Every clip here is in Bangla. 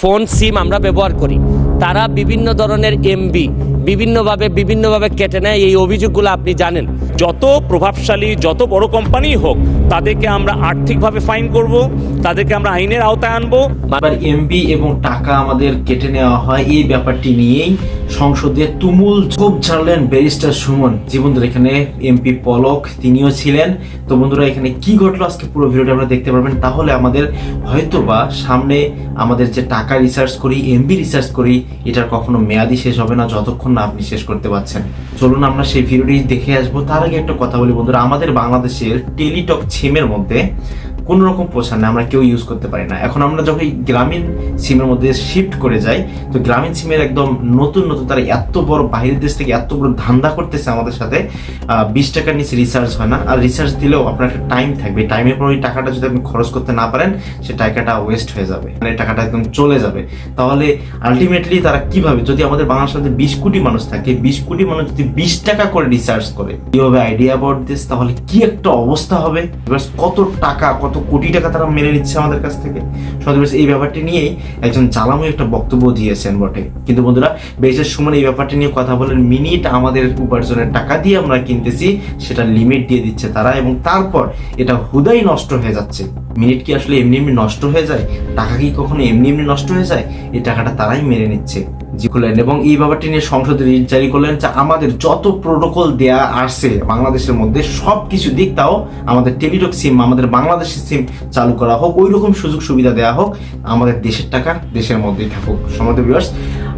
ফোন সিম আমরা ব্যবহার করি। তারা বিভিন্ন ধরনের এমবি বিভিন্নভাবে বিভিন্নভাবে কেটে নেয়। এই অভিযোগগুলো আপনি জানেন। যত প্রভাবশালী, যত বড় কোম্পানি হোক, তাদেরকে আমরা আর্থিকভাবে ফাইন করব, তাদেরকে আমরা আইনের আওতায় আনব। এমবি এবং টাকা আমাদের কেটে নেওয়া হয়, এই ব্যাপারটি নিয়েই সংসদে তুমুল ঝোপ ঝাড়লেন ব্যারিস্টার সুমন। জীবনদের এখানে এমপি পলক, তিনিও ছিলেন। তো বন্ধুরা, এখানে কি ঘটলো আজকে পুরো ভিডিওটা আপনারা দেখতে পারবেন। তাহলে আমাদের হয়তোবা সামনে আমাদের যে টাকা রিসার্চ করি এমবি রিসার্চ করি, এটার কখনো মেয়াদি শেষ হবে না, যতক্ষণ না আপনি শেষ করতে পারছেন। চলুন আমরা সেই ভিডিওটি দেখে আসব। তার আগে একটা কথা বলি বন্ধুরা, আমাদের বাংলাদেশের টেলিটক ছিমের মধ্যে কোনো রকম প্রচার নেই, আমরা কেউ ইউজ করতে পারি না। এখন আমরা যখন গ্রামীণ সিমের মধ্যে শিফট করে যাই, তো গ্রামীণ সিমের একদম নতুন নতুন, তারা এত বড় বাইরের দেশ থেকে এত বড় ধান্দা করতেছে আমাদের সাথে বিশ টাকার নিচে রিচার্জ হয় না। আর রিচার্জ দিলেও আপনার একটা টাইম থাকবে। টাইমের পর ওই টাকাটা যদি আপনি খরচ করতে না পারেন, সে টাকাটা ওয়েস্ট হয়ে যাবে। মানে টাকাটা একদম চলে যাবে। তাহলে আলটিমেটলি তারা কীভাবে, যদি আমাদের বাংলার সাথে বিশ কোটি মানুষ থাকে, বিশ কোটি মানুষ যদি বিশ টাকা করে রিচার্জ করে, কীভাবে আইডিয়া অ্যাবাউট দিস তাহলে কি একটা অবস্থা হবে? কত টাকা, কত কোটি টাকা তারা মেরে নিচ্ছে আমাদের কাছ থেকে। সদস্য এই ব্যাপারটি নিয়েই একজন জালামু একটা বক্তব্য দিয়েছেন বটে। কিন্তু বন্ধুরা বেশের সময় এই ব্যাপারটি নিয়ে কথা বলেন মিনিট আমাদের উপার্জনের টাকা দিয়ে আমরা কিনতেছি সেটা লিমিট দিয়ে দিচ্ছে তারা এবং তারপর এটা হুদাই নষ্ট হয়ে যাচ্ছে। মিনিট কি আসলে এমনি এমনি নষ্ট হয়ে যায়? টাকা কি কখনো এমনি এমনি নষ্ট হয়ে যায়? এই টাকাটা তারাই মেনে নিচ্ছে। করলেন এবং এই ব্যাপারটি নিয়ে সংসদে রিট জারি করলেন যে আমাদের যত প্রোটোকল দেয়া আসছে বাংলাদেশের মধ্যে সব কিছু দিক তাও আমাদের টেলিটক সিম, আমাদের বাংলাদেশের সিম চালু করা হোক ওই রকম সুযোগ সুবিধা দেওয়া হোক, আমাদের দেশের টাকা দেশের মধ্যেই থাকুক। সমাজ ভিউয়ার্স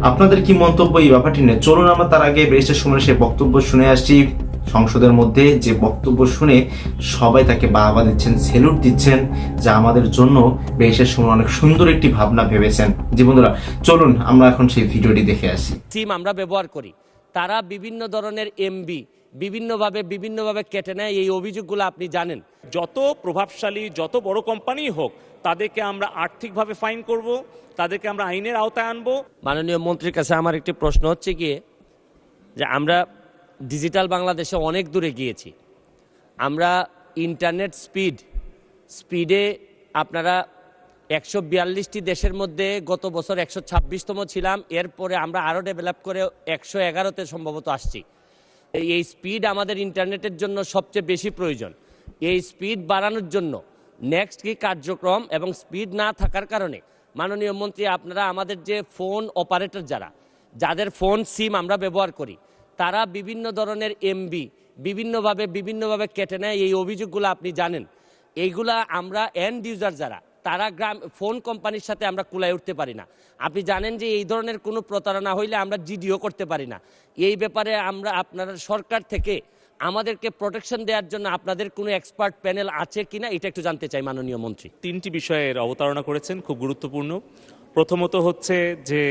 আপনাদের কি মন্তব্য এই ব্যাপারটি নিয়ে? চলুন আমরা তার আগে ব্রেস্টের সময় সে বক্তব্য শুনে আসছি সংসদের মধ্যে যে বক্তব্য শুনে সবাই তাকে বাহবা দিচ্ছেন সেলুট দিচ্ছেন, যা আমাদের জন্য বেশের সময় অনেক সুন্দর একটি ভাবনা ভেবেছেন। জি বন্ধুরা, চলুন আমরা এখন সেই ভিডিওটি দেখে আসি। সিম আমরা ব্যবহার করি। তারা বিভিন্ন ধরনের এমবি বিভিন্নভাবে বিভিন্নভাবে কেটে নেয়। এই অভিযোগগুলো আপনি জানেন। যত প্রভাবশালী, যত বড় কোম্পানি হোক, তাদেরকে আমরা আর্থিকভাবে ফাইন করব, তাদেরকে আমরা আইনের আওতায় আনব। মাননীয় মন্ত্রীর কাছে আমার একটি প্রশ্ন হচ্ছে গিয়ে যে আমরা ডিজিটাল বাংলাদেশে অনেক দূরে গিয়েছি। আমরা ইন্টারনেট স্পিড স্পিডে আপনারা একশো বিয়াল্লিশটি দেশের মধ্যে গত বছর একশো ছাব্বিশতম ছিলাম। এরপরে আমরা আরও ডেভেলপ করে একশো এগারোতে সম্ভবত আসছি। এই- স্পিড আমাদের ইন্টারনেটের জন্য সবচেয়ে বেশি প্রয়োজন। এই স্পিড বাড়ানোর জন্য নেক্সট কি কার্যক্রম এবং স্পিড না থাকার কারণে মাননীয় মন্ত্রী, আপনারা আমাদের যে ফোন অপারেটর যারা, যাদের ফোন সিম আমরা ব্যবহার করি, তারা বিভিন্ন ধরনের এমবি বিভিন্নভাবে বিভিন্নভাবে কেটে নেয়। এই অভিযোগগুলো আপনি জানেন। এইগুলা আমরা এন্ড ইউজার যারা তারা গ্রাম ফোন কোম্পানির সাথে আমরা কুলায় উঠতে পারি না। আপনি জানেন যে এই ধরনের কোনো প্রতারণা হইলে আমরা জিডিও করতে পারি না। এই ব্যাপারে আমরা আপনারা, সরকার থেকে আমাদেরকে প্রোটেকশন দেওয়ার জন্য আপনাদের কোনো এক্সপার্ট প্যানেল আছে কিনা এটা একটু জানতে চাই, মাননীয় মন্ত্রী। তিনটি বিষয়ের অবতারণা করেছেন, খুব গুরুত্বপূর্ণ। প্রথমত হচ্ছে যে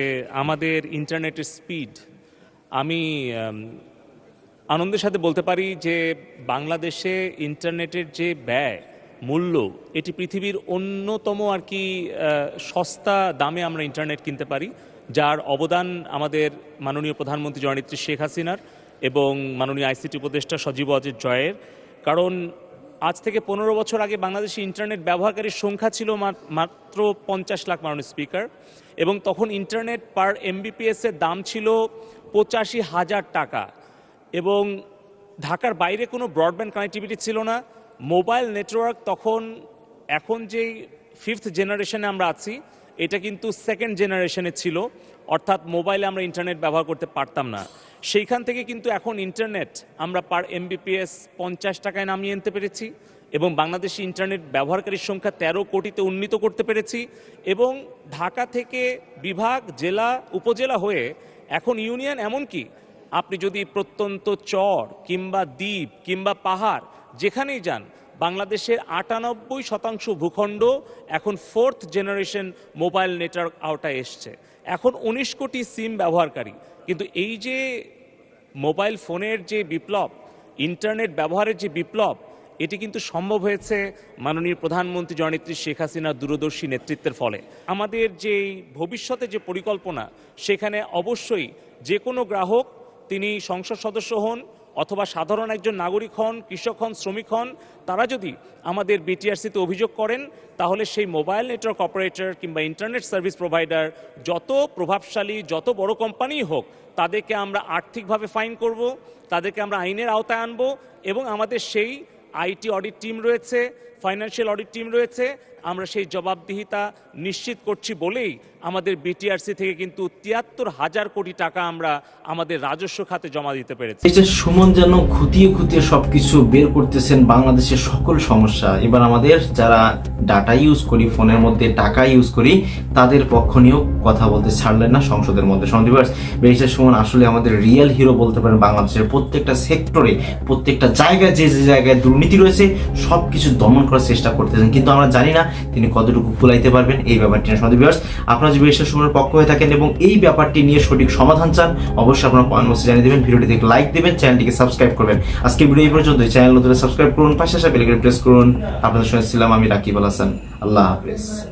আমাদের ইন্টারনেটের স্পিড। আমি আনন্দের সাথে বলতে পারি যে বাংলাদেশে ইন্টারনেটের যে ব্যয় মূল্য, এটি পৃথিবীর অন্যতম আর কি সস্তা দামে আমরা ইন্টারনেট কিনতে পারি, যার অবদান আমাদের মাননীয় প্রধানমন্ত্রী জননেত্রী শেখ হাসিনার এবং মাননীয় আইসিটি উপদেষ্টা সজীব অজিত জয়ের। কারণ আজ থেকে পনেরো বছর আগে বাংলাদেশে ইন্টারনেট ব্যবহারকারীর সংখ্যা ছিল মাত্র পঞ্চাশ লাখ মাননীয় স্পিকার, এবং তখন ইন্টারনেট পার এমবিপিএস এর দাম ছিল পঁচাশি হাজার টাকা, এবং ঢাকার বাইরে কোনো ব্রডব্যান্ড কানেক্টিভিটি ছিল না। মোবাইল নেটওয়ার্ক তখন, এখন যেই ফিফথ জেনারেশনে আমরা আছি, এটা কিন্তু সেকেন্ড জেনারেশনে ছিল। অর্থাৎ মোবাইলে আমরা ইন্টারনেট ব্যবহার করতে পারতাম না। সেইখান থেকে কিন্তু এখন ইন্টারনেট আমরা পার এমবিপিএস পঞ্চাশ টাকায় নামিয়ে আনতে পেরেছি এবং বাংলাদেশি ইন্টারনেট ব্যবহারকারীর সংখ্যা তেরো কোটিতে উন্নীত করতে পেরেছি এবং ঢাকা থেকে বিভাগ, জেলা, উপজেলা হয়ে এখন ইউনিয়ন এমনকি আপনি যদি প্রত্যন্ত চর কিংবা দ্বীপ কিংবা পাহাড় যেখানেই যান, বাংলাদেশের আটানব্বই শতাংশ ভূখণ্ড এখন ফোর্থ জেনারেশন মোবাইল নেটওয়ার্ক আওতায় এসছে। এখন উনিশ কোটি সিম ব্যবহারকারী। কিন্তু এই যে মোবাইল ফোনের যে বিপ্লব ইন্টারনেট ব্যবহারের যে বিপ্লব, এটি কিন্তু সম্ভব হয়েছে মাননীয় প্রধানমন্ত্রী জননেত্রী শেখ হাসিনার দূরদর্শী নেতৃত্বের ফলে। আমাদের যে ভবিষ্যতে যে পরিকল্পনা, সেখানে অবশ্যই যে কোনো গ্রাহক, তিনি সংসদ সদস্য হন অথবা সাধারণ একজন নাগরিক হন, কৃষক হন, শ্রমিক হন, তারা যদি আমাদের বিটিআরসিতে অভিযোগ করেন, তাহলে সেই মোবাইল নেটওয়ার্ক অপারেটর কিংবা ইন্টারনেট সার্ভিস প্রোভাইডার যত প্রভাবশালী, যত বড় কোম্পানিই হোক, তাদেরকে আমরা আর্থিকভাবে ফাইন করব, তাদেরকে আমরা আইনের আওতায় আনব এবং আমাদের সেই আইটি অডিট টিম রয়েছে, ফাইন্যান্সিয়াল অডিট টিম রয়েছে আমরা সেই জবাবদিহিতা নিশ্চিত করছি বলেই আমাদের বিটিআরসি থেকে কিন্তু তিয়াত্তর হাজার কোটি টাকা আমরা আমাদের রাজস্ব খাতে জমা দিতে পেরেছি। এই সুমন যেন খুঁটিয়ে খুঁটিয়ে সবকিছু বের করতেছেন বাংলাদেশের সকল সমস্যা, এবার আমাদের যারা ডাটা ইউজ করি, ফোনের মধ্যে টাকা ইউজ করি, তাদের পক্ষ নিয়েও কথা বলতে ছাড়লেন না সংসদের মধ্যে। সন্দীপার্স বেরিস্টার সুমন, আসলে আমাদের রিয়েল হিরো বলতে পারেন বাংলাদেশের প্রত্যেকটা সেক্টরে প্রত্যেকটা জায়গায় যে যে জায়গায় দুর্নীতি রয়েছে সব কিছু দমন করার চেষ্টা করতেছেন। কিন্তু আমরা জানি না তিনি কতটুকু কুলাইতে পারবেন? এই ব্যাপারটি নিয়ে সন্দীপার্স আপনারা যদি সুমনের পক্ষ হয়ে থাকেন এবং এই ব্যাপারটি নিয়ে সঠিক সমাধান চান, অবশ্যই আপনারা কমেন্ট বক্সে জানিয়ে দেবেন ভিডিওটি দেখে লাইক দেবেন, চ্যানেলটিকে সাবস্ক্রাইব করবেন। আজকে ভিডিও এই পর্যন্ত চ্যানেল নতুন সাবস্ক্রাইব করুন, পাশে আসা বেল প্রেস করুন। আপনাদের সঙ্গে ছিলাম আমি রাকিব আল হাসান। আল্লাহ হাফেজ।